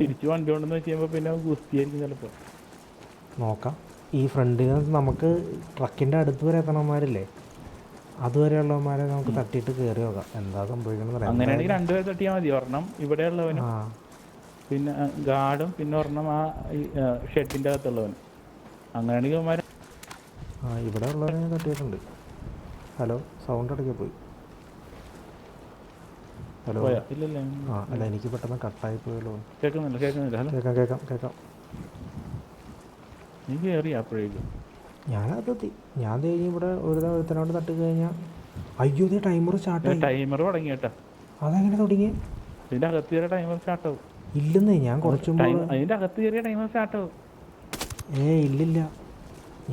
തിരിച്ച് വണ്ടി കൊണ്ടെന്ന് വെച്ച് കഴിയുമ്പോൾ പിന്നെ ഗുസ്തിയായിരിക്കും ചിലപ്പോൾ നോക്കാം. ഈ ഫ്രണ്ടിൽ നിന്ന് നമുക്ക് ട്രക്കിന്റെ അടുത്ത് വരെ എത്തണമാരില്ലേ അതുവരെയുള്ളവന്മാരെ നമുക്ക് തട്ടിയിട്ട് കയറി നോക്കാം. എന്താ സംഭവിക്കണം അങ്ങനെയാണെങ്കിൽ രണ്ടുപേരെ തട്ടിയാൽ മതി. ഒരെണ്ണം ഇവിടെ ഉള്ളവനും ആ. പിന്നെ ഗാർഡും പിന്നെ ഒരെണ്ണം ആ ഷെഡിന്റെ അകത്തുള്ളവനും. അങ്ങനെയാണെങ്കിൽ ആ ഇവിടെ ഉള്ളവരെ തട്ടിയിട്ടുണ്ട്. ഹലോ സൗണ്ട് അടക്കി പോയി ഹലോ. ഇല്ലല്ല ആ അല്ല എനിക്ക് പെട്ടെന്ന് കട്ടായി പോയല്ലോ. കേൾക്കുന്നില്ല കേൾക്കുന്നില്ല. ഹലോ. കേൾക്കാം കേൾക്കാം കേൾക്കാം. നീ കയറി അപ്പോഴേക്കും ഞാനതെത്തി ഞാൻ കഴിഞ്ഞ് ഇവിടെ ഒരു ഒരുത്തനോട് തട്ടി കഴിഞ്ഞാൽ അയ്യോ ഇത് ടൈമർ സ്റ്റാർട്ട് ടൈമർ തുടങ്ങി കേട്ടാ. അതെങ്ങനെ തുടങ്ങി? ഇതിന്റെ അകത്ത് കയറിയ ടൈമർ സ്റ്റാർട്ട് ആവും. ഇല്ലെന്നേ ഞാൻ കുറച്ചും അതിന്റെ അകത്ത് കയറിയ ടൈമർ സ്റ്റാർട്ട് ആവും. ഏ ഇല്ലില്ല.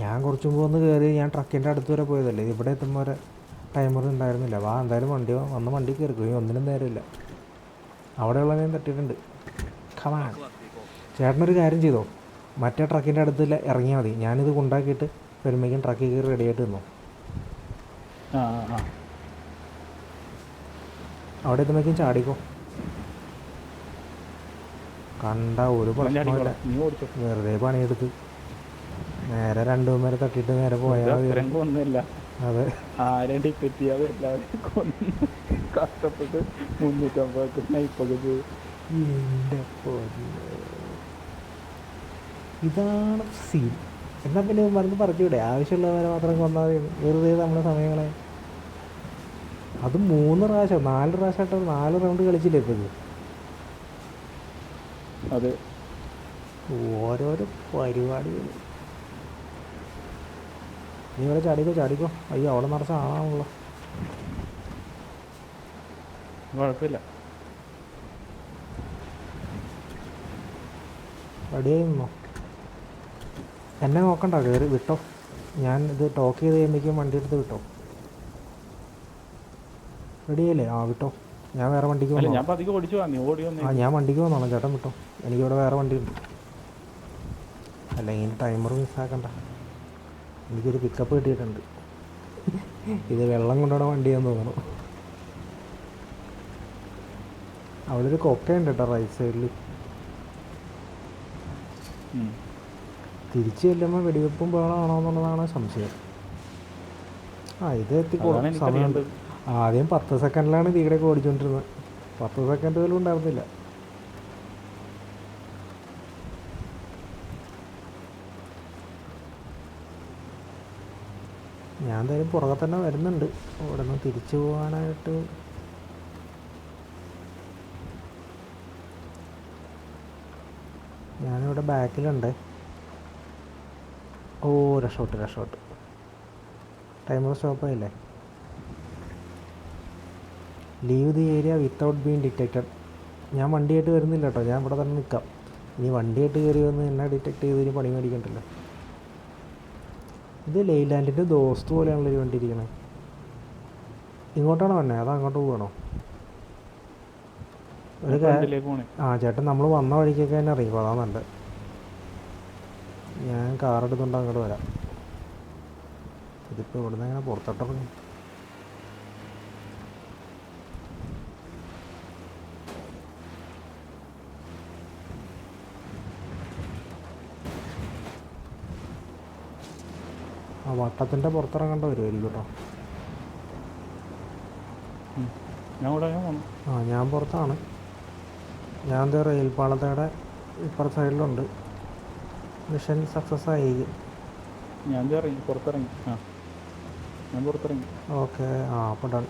ഞാൻ കുറച്ചും മുമ്പ് ഒന്ന് കയറി ഞാൻ ട്രക്കിന്റെ അടുത്ത് വരെ പോയതല്ലേ? ഇവിടെ എത്തുമ്പോൾ ടൈമർ ഉണ്ടായിരുന്നില്ല വാ എന്തായാലും വണ്ടി വന്ന വണ്ടി കയറിക്കും. ഒന്നിനും നേരമില്ല. അവിടെയുള്ള ഞാൻ തട്ടിയിട്ടുണ്ട്. കമാൻ ചേട്ടനൊരു കാര്യം ചെയ്തോ? മറ്റേ ട്രക്കിന്റെ അടുത്ത് ഇറങ്ങിയാൽ മതി. ഞാനിത് കൊണ്ടാക്കിയിട്ട് വരുമ്പോഴേക്കും ട്രക്കിൽ കയറി റെഡി ആയിട്ട് നിന്നോ? ആ അവിടെ എത്തുമ്പോഴേക്കും ചാടിക്കോ? കണ്ട ഒരു ഓടിച്ചോ. വെറുതെ പണിയെടുത്ത്. നേരെ രണ്ടു മൂന്നേരം തട്ടിയിട്ട് നേരെ പോയാൽ ആരെയും ടിക്കറ്റ് ചെയ്യാതെ എല്ലാവരും കൊന്ന് കഷ്ടപ്പെട്ട് മുന്നൂറ്റമ്പത് എന്റെ പൊന്നേ. ഇതാണ് സീൻ എന്നാൽ പിന്നെ മരുന്ന് പറിച്ചുകൂടെ ആവശ്യമുള്ളവരെ മാത്രം കൊന്നാൽ വെറുതെ നമ്മുടെ സമയങ്ങളെ. അത് മൂന്ന് പ്രാവശ്യം നാല് പ്രാവശ്യമായിട്ട് നാല് റൗണ്ട് കളിച്ചില്ലേ ഇപ്പോൾ ഇത് അത്. ഓരോരോ പരിപാടികൾ നീ ഇവിടെ ചാടിക്കോ ചാടിക്കോ. അയ്യോ അവിടെ നിറച്ച ആളാണല്ലോ കുഴപ്പമില്ല. റെഡിയായി നിന്നോ? എന്നെ നോക്കണ്ട കയറി വിട്ടോ. ഞാൻ ഇത് ടോക്ക് ചെയ്ത് കഴിയുമ്പോഴേക്കും വണ്ടി എടുത്ത് വിട്ടോ. റെഡിയല്ലേ ആ വിട്ടോ. ഞാൻ വേറെ വണ്ടിക്ക് വന്നോ. ആ ഞാൻ വണ്ടിക്ക് വന്നോളാം. ചേട്ടൻ വിട്ടോ. എനിക്കിവിടെ വേറെ വണ്ടിയുണ്ട് അല്ലെങ്കിൽ ടൈമർ മിസ്സാക്കണ്ട എനിക്കൊരു പിക്കപ്പ് കിട്ടിയിട്ടുണ്ട്. ഇത് വെള്ളം കൊണ്ടുപോണ വണ്ടിയാന്ന് തോന്നുന്നു. അവിടെ ഒരു കൊക്കയുണ്ട് കേട്ടോ റൈറ്റ് സൈഡിൽ തിരിച്ചു ചെല്ലുമ്പോൾ വെടിവെപ്പും ബഹളമാണോ എന്നുള്ളതാണ് സംശയം. ആ ഇത് എത്തിക്കോളും സമയമുണ്ട് ആദ്യം പത്ത് സെക്കൻഡിലാണ് തീടൊക്കെ ഓടിച്ചുകൊണ്ടിരുന്നത് പത്ത് സെക്കൻഡ് പോലും ഉണ്ടായിരുന്നില്ല. ഞാൻ എന്തായാലും പുറകെ തന്നെ വരുന്നുണ്ട്. ഇവിടെ നിന്ന് തിരിച്ചു പോകാനായിട്ട്. ഞാനിവിടെ ബാക്കിലുണ്ട്. ഓ രക്ഷോട്ട് രക്ഷോട്ട് ടൈമർ സ്റ്റോപ്പ് ആയില്ലേ? Leave the area without being detected ഞാൻ വണ്ടിയായിട്ട് വരുന്നില്ല കേട്ടോ. ഞാൻ ഇവിടെ തന്നെ നിൽക്കാം. നീ വണ്ടിയായിട്ട് കയറി വന്ന് എന്നെ ഡിറ്റക്ട് ചെയ്ത് ഇനി പണി മേടിക്കണ്ടല്ലോ. ഇത് ലെയ്ലാൻഡിന്റെ ദോസ്ത് പോലെയാണല്ലോ ഈ വണ്ടി ഇരിക്കണേ ഇങ്ങോട്ടാണോ വന്നെ? അതോ അങ്ങോട്ട് പോകണോ ഒരു ആ ചേട്ടൻ നമ്മൾ വന്ന വഴിക്കൊക്കെ തന്നെ അറിയിക്കും. അതാ നല്ലത്. ഞാൻ കാർ എടുത്തുകൊണ്ട് അങ്ങോട്ട് വരാം. ഇതിപ്പോൾ ഇവിടുന്ന് എങ്ങനെ പുറത്തോട്ടിറങ്ങി വട്ടത്തിന്റെ പുറത്തിറങ്ങേണ്ട വരുമായിരിക്കും കേട്ടോ ഞാൻ കൂടെ ആ ഞാൻ പുറത്താണ്. ഞാൻ എന്താ റെയിൽ പാളത്തയുടെ ഇപ്പുറത്തെ സൈഡിലുണ്ട്. മിഷൻ സക്സസ് ആയി ഞാൻ ഇറങ്ങി പുറത്തിറങ്ങി. ആ ഞാൻ പുറത്തിറങ്ങി. ഓക്കെ ആ അപ്പം ഡൺ.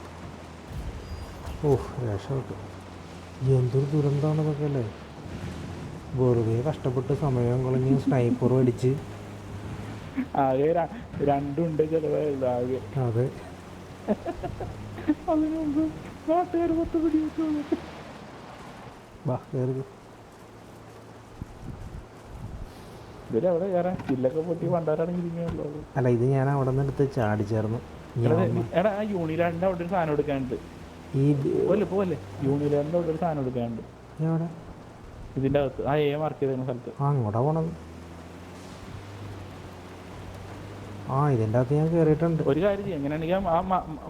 ഓഹ് രക്ഷപ്പെട്ടു. എന്തൊരു ദുരന്തമാണ് ഇതൊക്കെ അല്ലേ? വെറുതെ കഷ്ടപ്പെട്ട് സമയം കളഞ്ഞ് സ്നൈപ്പർ അടിച്ച് ആകെ രണ്ടുണ്ട് ചിലവായത് ആകെ. അതെ. അതിന് മുമ്പ് നാട്ടുകാർ കയറാൻ പൊട്ടി അല്ല ഇത് ഞാൻ അവിടെ നിന്ന് എടുത്ത് ചാടിച്ചേർന്നു. എടാ ആ യൂണിലാൻഡിന്റെ അവിടെ ഒരു സാധനം എടുക്കാനുണ്ട്. ഈ പോലെ പോലെ യൂണിലാൻഡിന്റെ അവിടെ ഒരു സാധനം എടുക്കാനുണ്ട്. ഇതിന്റെ അകത്ത്. ആ എ മാർക്ക് ചെയ്ത സ്ഥലത്ത്. അങ്ങോട്ടാ പോണത്. ആ ഇതിന്റെ അകത്ത് ഞാൻ കേറിയിട്ടുണ്ട്. ഒരു കാര്യം ചെയ്യും. എങ്ങനെയാണെങ്കിൽ ആ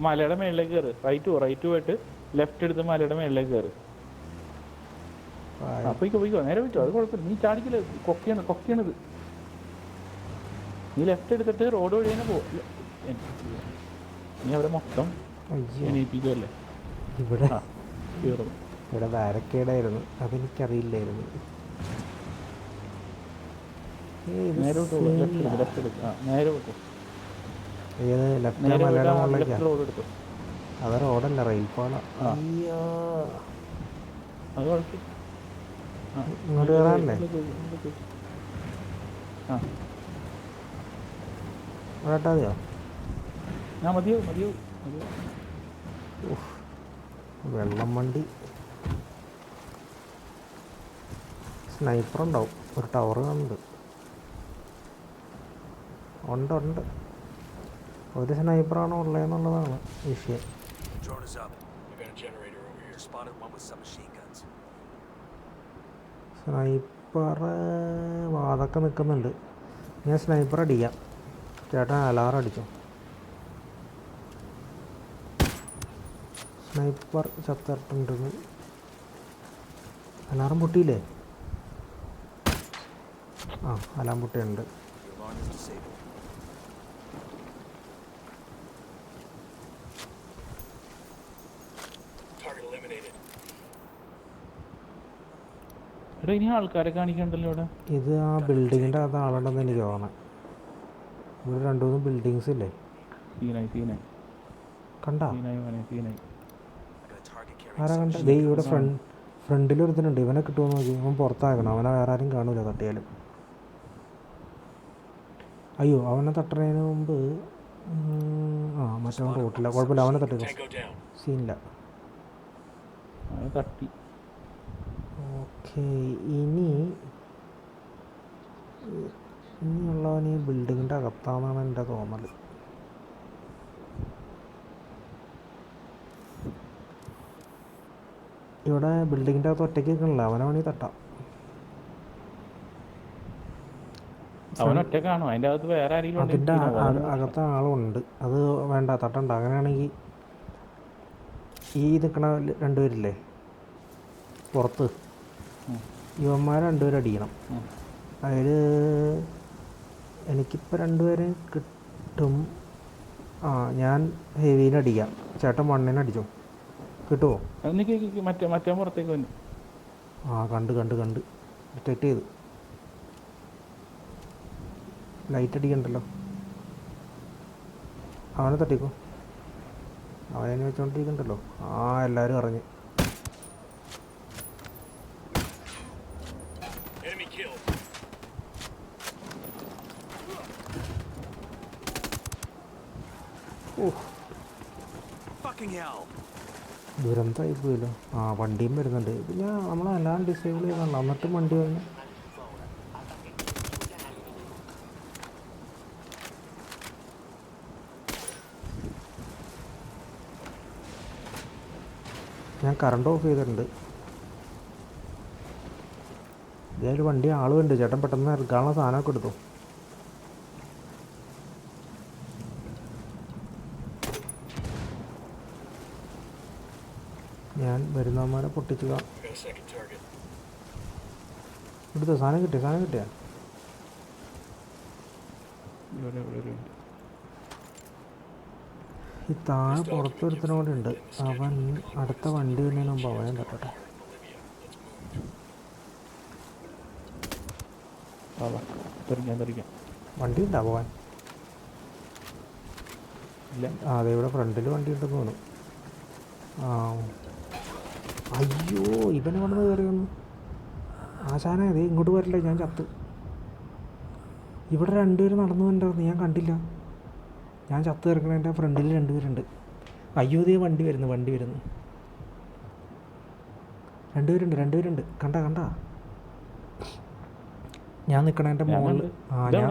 മലയുടെ മേളിലേക്ക് കയറ് റൈറ്റ് പോ റൈറ്റ് പോയിട്ട് ലെഫ്റ്റ് എടുത്ത് മലയുടെ മേളിലേക്ക് കയറ് അപ്പൊ പോയിക്കോ പോയിക്കോ. നേരെ പോയിക്കോ. അത് കുഴപ്പമില്ല. നീ ചാടിക്കില്ല? കൊക്കിയാണ് കൊക്കിയാണിത്. നീ ലെഫ്റ്റ് എടുത്തിട്ട് റോഡ് വഴി തന്നെ പോ. നീ അവിടെ മൊത്തം എണീപ്പിക്കുമല്ലേ ഇവിടെ ഇവിടെ ബാരക്കേഡായിരുന്നു അതെനിക്കറിയില്ലായിരുന്നു. ലെഫ്റ്റ് ലെഫ്റ്റ് എടുക്ക് ആ നേരെ ഏത് ലെഫ്റ്റ് റോഡ് എടുത്തു. അത് റോഡല്ല റെയിൽ പാള ആ. അത് കുഴപ്പമില്ല ഇങ്ങോട്ട് കയറാനല്ലേ. ആ. ഇവിടെ ഇട്ടാ മതിയോ? ഞാൻ മതിയോ മതിയോ മതിയോ വെള്ളം വണ്ടി. സ്നൈപ്പർ ഉണ്ടാവും. ഒരു ടവർ കാണുന്നുണ്ട്. ഉണ്ട് ഉണ്ട്. ഒരു സ്നൈപ്പറാണോ ഉള്ളതെന്നുള്ളതാണ് വിഷയം. സ്നൈപ്പർ വാതൊക്കെ നിൽക്കുന്നുണ്ട് ഞാൻ സ്നൈപ്പർ അടിക്കാം. ചേട്ടൻ അലാറം അടിക്കും സ്നൈപ്പർ ചത്തിട്ടുണ്ടെന്ന് അലാറം പൊട്ടിയില്ലേ? ആ അലാം പൊട്ടിയുണ്ട് ഇനി ആൾക്കാരെ കാണിക്കണ്ടല്ലോ ഇവിടെ ഇത് ആ ബിൽഡിങ്ങിന്റെ അത് ആളുണ്ടെന്ന് എനിക്ക് തോന്നണം ഇവിടെ രണ്ടു മൂന്ന് ബിൽഡിങ്സ് ഇല്ലേ? സീനായി സീനായി. കണ്ടാ? സീനായി ആരാ കണ്ട ദേ ഇവിടെ ഫ്രണ്ട് ഫ്രണ്ടിൽ ഒരുത്തനുണ്ട്. ഇവനെ കിട്ടുമോ നോക്കി. അവൻ പുറത്താക്കണം. അവനെ വേറെ ആരും കാണൂല തട്ടിയാലും. അയ്യോ അവനെ തട്ടണതിന് മുമ്പ് ആ മറ്റവൻ റോട്ടില്ല കുഴപ്പമില്ല അവനെ തട്ടിക്കോ. സീനില്ല. തട്ടി. ഓക്കെ ഇനി ഇനിയുള്ളവൻ ഈ ബിൽഡിങ്ങിന്റെ അകത്താണെന്നാണ് എന്റെ തോന്നൽ ഇവിടെ ബിൽഡിങ്ങിന്റെ അകത്ത് ഒറ്റയ്ക്ക് നിൽക്കണില്ല അവനെ വേണമെങ്കിൽ തട്ടാം. അതിന്റെ അകത്ത് ആളുണ്ട്. അത് വേണ്ട തട്ടണ്ട. അങ്ങനെയാണെങ്കിൽ ഈ നിൽക്കണ രണ്ടുപേരില്ലേ? പുറത്ത്. ഉം. ഇവന്മാരെ രണ്ടുപേരും അടിക്കണം. അതായത് അതിൽ എനിക്കിപ്പോൾ രണ്ടുപേരെയും കിട്ടും. ആ ഞാൻ ഹെവിയിൽ അടിക്കാം. ചേട്ടൻ മണ്ണിന് അടിച്ചോ? കിട്ടുമോ മറ്റേ മറ്റേ പുറത്തേക്ക് വന്നു. ആ കണ്ട് കണ്ട് കണ്ട്. ഡിറ്റക്ട് ചെയ്തു. ലൈറ്റ് അടിക്കണ്ടല്ലോ. അവനെ തട്ടിക്കോ? അവനെ വെച്ചോണ്ടിരിക്കണ്ടല്ലോ. ആ എല്ലാവരും അറിഞ്ഞ്. ദുരന്തമായി പോയല്ലോ. ആ വണ്ടിയും വരുന്നുണ്ട്. പിന്നെ നമ്മളെല്ലാം ഡിസേബിൾ ചെയ്താണല്ലോ എന്നിട്ടും വണ്ടി വന്നു. ഞാൻ കറണ്ട് ഓഫ് ചെയ്തിട്ടുണ്ട്. ഇതൊരു വണ്ടി ആളുണ്ട്. ചേട്ടൻ പെട്ടെന്ന് ഇറക്കാനുള്ള സാധനമൊക്കെ എടുത്തു ഞാൻ വരുന്നവന്മാരെ target. എടുത്തു സാധനം കിട്ടിയ? സാധനം കിട്ടിയ. ഈ താഴെ പുറത്തൊരുത്തനോട് ഉണ്ട്. അവൻ അടുത്ത വണ്ടി വരുന്നതിന് മുമ്പ് അവനെ തട്ടട്ടെ. വണ്ടി ഉണ്ടാ പോവാൻ ഇല്ല. അതെ ഇവിടെ ഫ്രണ്ടിൽ വണ്ടി ഉണ്ടെന്ന് തോന്നുന്നു. ആ അയ്യോ ഇവനെ വന്നത് കയറി വന്നു ആശാനെ അതെ ഇങ്ങോട്ട് വരില്ല ഞാൻ ചത്ത്. ഇവിടെ രണ്ടുപേരും നടന്നു വരണ്ടായിരുന്നു ഞാൻ കണ്ടില്ല. ഞാൻ ചത്ത് കിടക്കണതിന്റെ ഫ്രണ്ടിൽ രണ്ടുപേരുണ്ട്. അയ്യോ ദേ വണ്ടി വരുന്നു വണ്ടി വരുന്നു. രണ്ടുപേരുണ്ട് രണ്ടുപേരുണ്ട്. കണ്ട കണ്ട. ഞാൻ നിൽക്കണതിന്റെ ഞാൻ മുകളിൽ. ആ ഞാൻ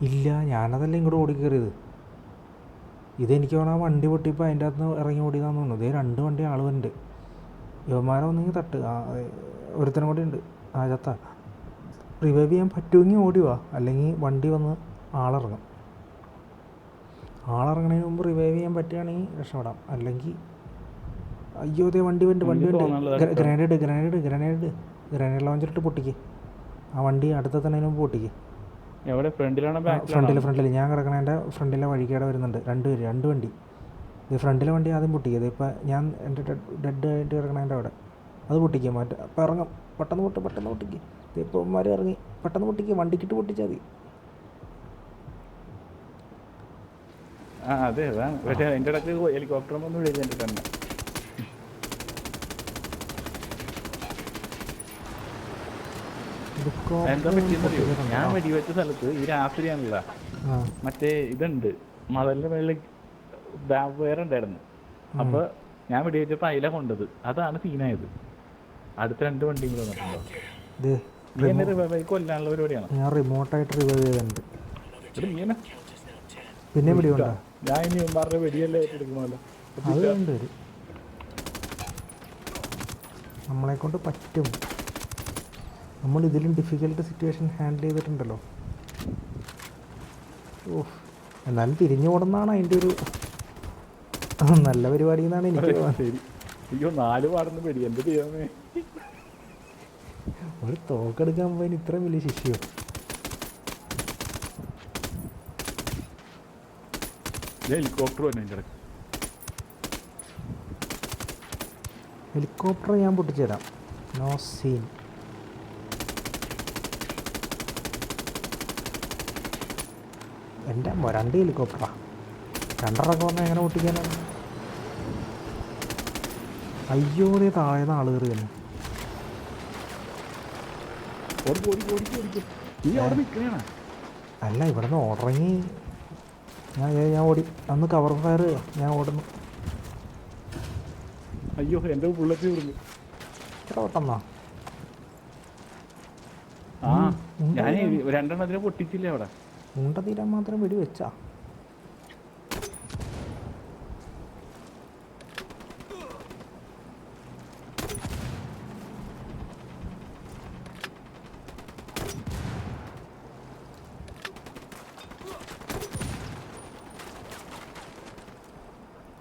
ഇല്ല ഞാനതല്ല ഇങ്ങോട്ട് ഓടി കയറിയത് ഇതെനിക്ക് ആ വണ്ടി പൊട്ടിയപ്പോൾ അതിന്റെ അകത്ത് നിന്ന് ഇറങ്ങി ഓടിയതാന്ന് തോന്നുന്നു. ഇതേ രണ്ട് വണ്ടി ആൾ വരുന്നുണ്ട് യുവന്മാരെ ഒന്നെങ്കിൽ തട്ട് ഒരുത്തനും കൂടി ഉണ്ട്. ആ ചത്ത. റിവൈവ് ചെയ്യാൻ പറ്റുമെങ്കിൽ ഓടിവാ അല്ലെങ്കിൽ വണ്ടി വന്ന് ആളിറങ്ങും. ആളിറങ്ങണതിന് മുമ്പ് റിവൈവ് ചെയ്യാൻ പറ്റുകയാണെങ്കിൽ രക്ഷപ്പെടാം. അല്ലെങ്കിൽ അയ്യോ ദേ വണ്ടി വണ്ടി വണ്ടി കേട്ടോ. Grenade grenade grenade. Grenade launcher ഇട്ട് പൊട്ടിക്ക്. ആ വണ്ടി അടുത്ത തന്നെ പൊട്ടിക്ക്. എവിടെ? ഫ്രണ്ടിലാണോ ഫ്രണ്ടിൽ ഫ്രണ്ടിൽ ഞാൻ കിടക്കണതിന്റെ ഫ്രണ്ടിലെ വഴിക്കേടെ വരുന്നുണ്ട്. രണ്ട് പേര് രണ്ട് വണ്ടി. ഇത് ഫ്രണ്ടിലെ വണ്ടി ആദ്യം പൊട്ടിക്കുക ഇപ്പം ഞാൻ എന്റെ ഡെഡ് ആയിട്ട് കിടക്കണതിന്റെ അവിടെ. അത് പൊട്ടിക്കുക മറ്റേ അപ്പം ഇറങ്ങും. പെട്ടെന്ന് പൊട്ട് പെട്ടെന്ന് പൊട്ടിക്കുക ഇതിപ്പോൾ ഉമ്മാർ ഇറങ്ങി. പെട്ടെന്ന് പൊട്ടിക്കുക വണ്ടിക്കിട്ട് പൊട്ടിച്ചാൽ മതി. ആ അതെ അതാണ്. പക്ഷേ അതിന്റെ ഇടയ്ക്ക് ഹെലികോപ്റ്റർ ഒന്നും വിളിച്ചിട്ട് തന്നെ ഇതിപ്പോ എന്താ പറ്റിയെന്നറിയോ. ഞാൻ വെടിവെച്ച സ്ഥലത്ത് ഈ രാത്രിയാണല്ലോ. മറ്റേ ഇതുണ്ട്. മതലിന്റെ മേളിൽ വേറെ ഉണ്ടായിരുന്നു. അപ്പൊ ഞാൻ വെടിവെച്ചപ്പോ അയില കൊണ്ടത്. അതാണ് സീനായത്. അടുത്ത രണ്ട് വണ്ടിയും കൂടെ വന്നിട്ടുണ്ടോ? കൊല്ലാനുള്ള പരിപാടിയാണ്? ഞാൻ റിമോട്ടായിട്ട് റിവൈവ് ചെയ്തിട്ടുണ്ട്. പിന്നെ പിടിയുണ്ടോ ഞാൻ ഇനി ഉമ്മാറിന്റെ വെടിയല്ലേ ഏറ്റെടുക്കണമല്ലോ അത് കണ്ടുവരും നമ്മളെ കൊണ്ട് പറ്റും. നമ്മൾ ഇതിലും ഡിഫിക്കൽട്ട് സിറ്റുവേഷൻ ഹാൻഡിൽ ചെയ്തിട്ടുണ്ടല്ലോ. ഓ എന്നാലും തിരിഞ്ഞു ഓടുന്നതാണ് അതിന്റെ ഒരു നല്ല പരിപാടി എന്നാണ് എനിക്ക്. അയ്യോ നാല് പാടുന്ന ദൈവമേ? ഒരു തോക്കെടുക്കാൻ പോയതിന് ഇത്രയും വലിയ ശിഷ്യോ? ഹെലികോപ്റ്റർ വന്നു ഹെലികോപ്റ്റർ ഞാൻ പൊട്ടിച്ചു തരാം. നോ സീൻ എന്റെ രണ്ട് ഹെലികോപ്റ്ററാ രണ്ടെണ്ണമൊക്കെ വന്നാൽ എങ്ങനെ പൊട്ടിക്കാനാണ് അയ്യോ നീ താഴെ ആൾ കയറി തന്നെ അല്ല ഇവിടെ നിന്ന് ഉറങ്ങി ഞാൻ ഞാൻ- ഓടി. അന്ന് കവർ ഫയർ ഞാൻ ഓടുന്നു. അയ്യോ എന്റെ ബുള്ളറ്റ് പെട്ടെന്നാ? ആ ഞാൻ രണ്ടെണ്ണത്തിന് പൊട്ടിച്ചില്ലേ അവിടെ? ഉണ്ട തീരാൻ മാത്രം വെടി വെച്ചാ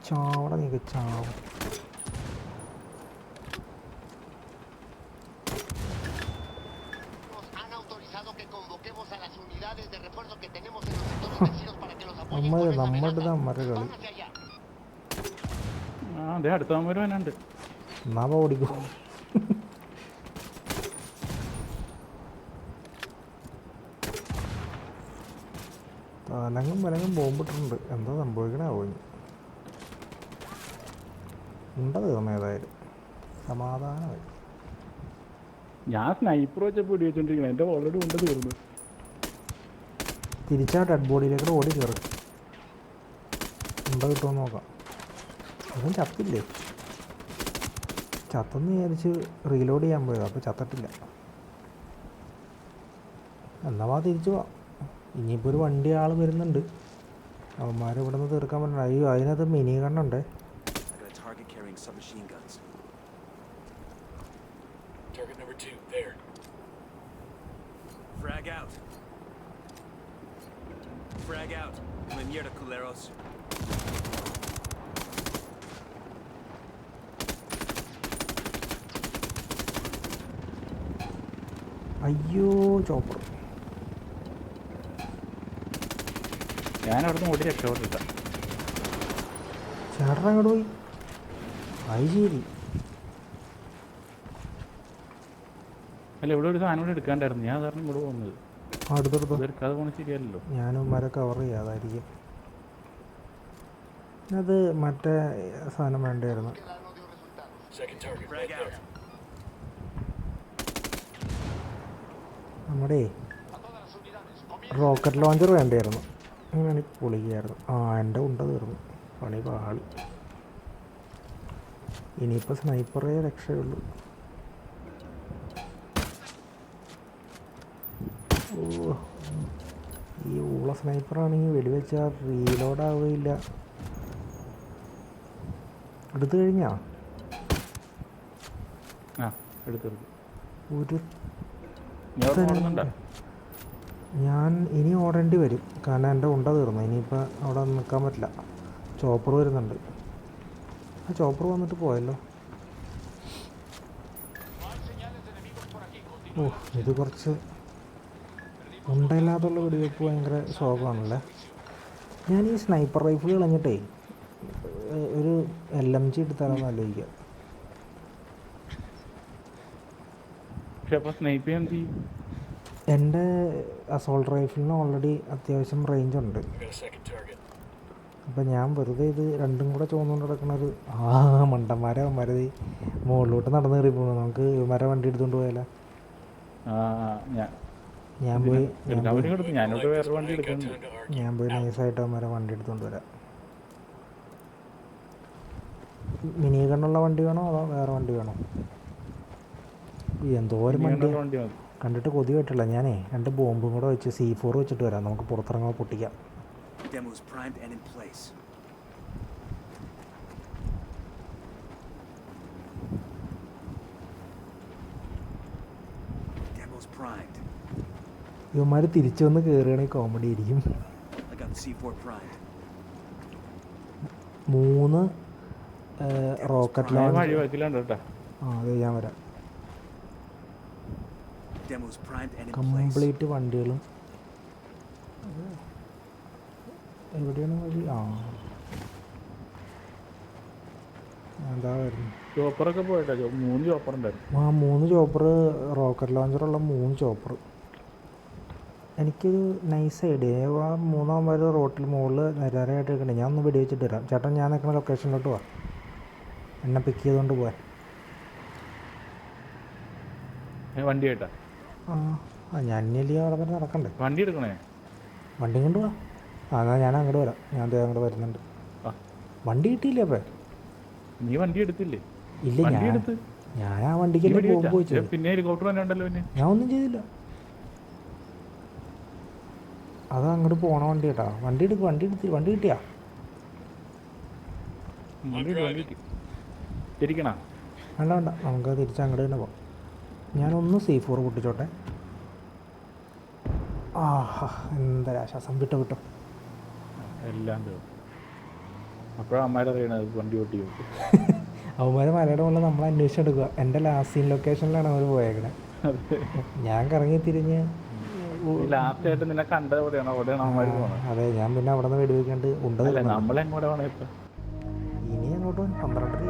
ചാവട നീക്ക് നമ്മുടെ. അമ്മരെ കളി. അതെ അടുത്തവന്മാർ വന്നുണ്ട് എന്നാ പോ ഓടിക്കോ. തലങ്ങും വിലങ്ങും പോകുമ്പോട്ടുണ്ട് എന്താ സംഭവിക്കണേ പോയി ഉണ്ട തീർന്നു ഏതായാലും? സമാധാനമായി. ഞാൻ സ്നൈപ്പർ വെച്ചപ്പോൾ വെടി വെച്ചോണ്ടിരിക്കണം എന്റെ ഓൾറെഡി ഉണ്ട് തീർന്നു. തിരിച്ചാ ഡെഡ് ബോഡിയിലേക്ക് ഓടി കയറി ഉണ്ട കിട്ടുമോ നോക്കാം അതും ചത്തില്ലേ ചത്തെന്ന് വിചാരിച്ച് റീലോഡ് ചെയ്യാൻ പോയത് അപ്പോൾ ചത്തിട്ടില്ല എന്നാൽ വാ തിരിച്ചു പോവാം ഇനിയിപ്പോൾ ഒരു വണ്ടി ആൾ വരുന്നുണ്ട് അവന്മാർ ഇവിടെ നിന്ന് തീർക്കാൻ പറ്റണം അയ്യോ അതിനകത്ത് മിനി കണ്ണുണ്ടേ. Frag out. Frag out. Come mierda, culeros. അയ്യോ ചോപ്പർ ഞാൻ അവിടുന്ന് ഓടി രക്ഷപ്പെട്ടിട്ട ചേട്ടൻ അങ്ങോട്ട് പോയി? അത് ശരി. അല്ല ഇവിടെ ഒരു സാധനം കൂടെ എടുക്കാണ്ടായിരുന്നു. ഞാൻ സാറിന് ഇങ്ങോട്ട് പോകുന്നത്. ആ അടുത്തെടുത്തു എടുക്കാതെ പോണത് ശരിയല്ലല്ലോ. ഞാനും മര കവർ ചെയ്യാതായിരിക്കും അത് മറ്റേ സാധനം വേണ്ടായിരുന്നു. Second target, Frag out. നമ്മുടെ. റോക്കറ്റ് ലോഞ്ചർ വേണ്ടായിരുന്നു. അങ്ങനെ പൊളിക്കായിരുന്നു ആ എന്റെ ഉണ്ട തീർന്നു. പണി പാളി. ഇനിയിപ്പോൾ സ്നൈപ്പറേ രക്ഷയുള്ളൂ. ഓ ഈ ഊള സ്നൈപ്പറാണെങ്കിൽ വെടിവെച്ചാൽ റീലോഡ് ആവുകയില്ല. എടുത്തു കഴിഞ്ഞാ? ഒരു ഞാൻ ഇനി ഓടേണ്ടി വരും. കാരണം എന്റെ ഉണ്ട തീർന്നു. ഇനിയിപ്പോൾ അവിടെ നിൽക്കാൻ പറ്റില്ല. ചോപ്പർ വരുന്നുണ്ട്. ആ ചോപ്പർ വന്നിട്ട് പോയല്ലോ. ഓ ഇത് കുറച്ച് ഉണ്ടയില്ലാത്തുള്ള വെടിവെപ്പ് ഭയങ്കര ശോകമാണല്ലേ? ഞാൻ ഈ സ്നൈപ്പർ റൈഫിൾ കളഞ്ഞിട്ടേ ഒരു എൽ എം ജി എടുത്താലോ ആലോചിക്കുക പക്ഷെ അപ്പൊ സ്നൈപ്പ് ചെയ്യാൻ എന്ത് ചെയ്യും? എന്റെ അസോൾട്ട് റൈഫിളിന് ഓൾറെഡി അത്യാവശ്യം റേഞ്ച് ഉണ്ട്. അപ്പൊ ഞാൻ വെറുതെ ഇത് രണ്ടും കൂടെ ചുവന്നുകൊണ്ട് ഒരു ആ മണ്ടന്മാരെ മരതി മുകളിലോട്ട് നടന്ന് കയറി പോകുന്നു നമുക്ക് ഇവന്മാരെ വണ്ടി എടുത്തുകൊണ്ട് പോയാലോ? ഞാൻ. പോയി ഞാൻ പോയി. നൈസായിട്ട് അവന്മാരെ വണ്ടി എടുത്തുകൊണ്ട് വരാം. മിനി കണ്ണുള്ള വണ്ടി വേണോ അതോ വേറെ വണ്ടി വേണോ? എന്തോരം വണ്ടി കണ്ടിട്ട് കൊതി കേട്ടില്ല ഞാനേ രണ്ട് ബോംബും കൂടെ വെച്ച് സി ഫോർ വെച്ചിട്ട് വരാം. നമുക്ക് പുറത്തിറങ്ങാൻ പൊട്ടിക്കാം. ഇവന്മാര്. ഇവന്മാർ തിരിച്ചു വന്ന് കയറുകയാണെങ്കിൽ കോമഡി ആയിരിക്കും. I got the C4 primed. മൂന്ന് റോക്കറ്റ് ആ അതെ ഞാൻ വരാം. കംപ്ലീറ്റ് വണ്ടികളും. എവിടെയാണ് വഴി? ആ. എന്താ ചോപ്പറൊക്കെ പോയിട്ടാ മൂന്ന് ചോപ്പർ ഉണ്ടായിരുന്നു. ആ മൂന്ന് ചോപ്പർ റോക്കറ്റ് ലോഞ്ചറുള്ള മൂന്ന് ചോപ്പർ എനിക്കൊരു നൈസ് ഐഡിയ ആ മൂന്നാമത് റോട്ടിൽ മുകളിൽ നിരാരായിട്ട് നിൽക്കണേ ഞാൻ ഒന്ന് വെടി വെച്ചിട്ട് വരാം. ചേട്ടൻ ഞാൻ നിൽക്കുന്ന ലൊക്കേഷനിലോട്ട് പോവാം എന്നെ പിക്ക് ചെയ്തുകൊണ്ട് പോവാൻ. വണ്ടി കേട്ടാ ആ ഞാൻ ഇനി അവിടെ വരെ നടക്കണ്ടേ? വണ്ടി എടുക്കണേ? വണ്ടി കൊണ്ട് ആ എന്നാൽ ഞാൻ അങ്ങോട്ട് വരാം. ഞാൻ ദേ അങ്ങോട്ട് വരുന്നുണ്ട്. ആ. വണ്ടി കിട്ടിയില്ലേ അപ്പം? നീ വണ്ടി എടുത്തില്ലേ? ഇല്ല വണ്ടി ഞാൻ എടുത്ത്. ഞാൻ ആ നീ വണ്ടിക്കല്ലേ വെടി വെച്ചാ? വെച്ചത് ഏ, പിന്നെ ഹെലികോപ്റ്റർ തന്നെ ഉണ്ടല്ലോ പിന്നെ. ഞാൻ ഒന്നും ചെയ്തില്ല. അത് അങ്ങോട്ട് പോണ വണ്ടി കേട്ടാ. വണ്ടി എടുക്ക് വണ്ടി എടുത്ത് വണ്ടി കിട്ടിയാ? വണ്ടി എടുക്ക്, വണ്ടി എടുക്ക്. തിരിക്കണ വേണ്ട വേണ്ട. നമുക്ക് തിരിച്ച് അങ്ങോട്ട് തന്നെ പോകാം ഞാനൊന്ന് സി ഫോർ പൊട്ടിച്ചോട്ടെ. ആ എന്തൊരാശ്വാസം. വിട്ടു വിട്ടു. എല്ലാം അപ്പോഴാണ് വണ്ടി അവന്മാർ മലയുടെ മുകളിൽ നമ്മൾ അന്വേഷിച്ചെടുക്കുക എന്റെ ലാസ്റ്റ് സീൻ ലൊക്കേഷനിലാണ് അവർ പോയേക്കണേ. ഞാൻ കറങ്ങി തിരിഞ്ഞ്. നിന്നെ കണ്ടത് എവിടെയാണ്? അവിടെയാണ് അതെ ഞാൻ പിന്നെ അവിടെ നിന്ന് വെടിവെക്കാണ്ട് ഉണ്ടല്ലോ ഇപ്പൊ? ഇനി അങ്ങോട്ട് പന്ത്രണ്ടര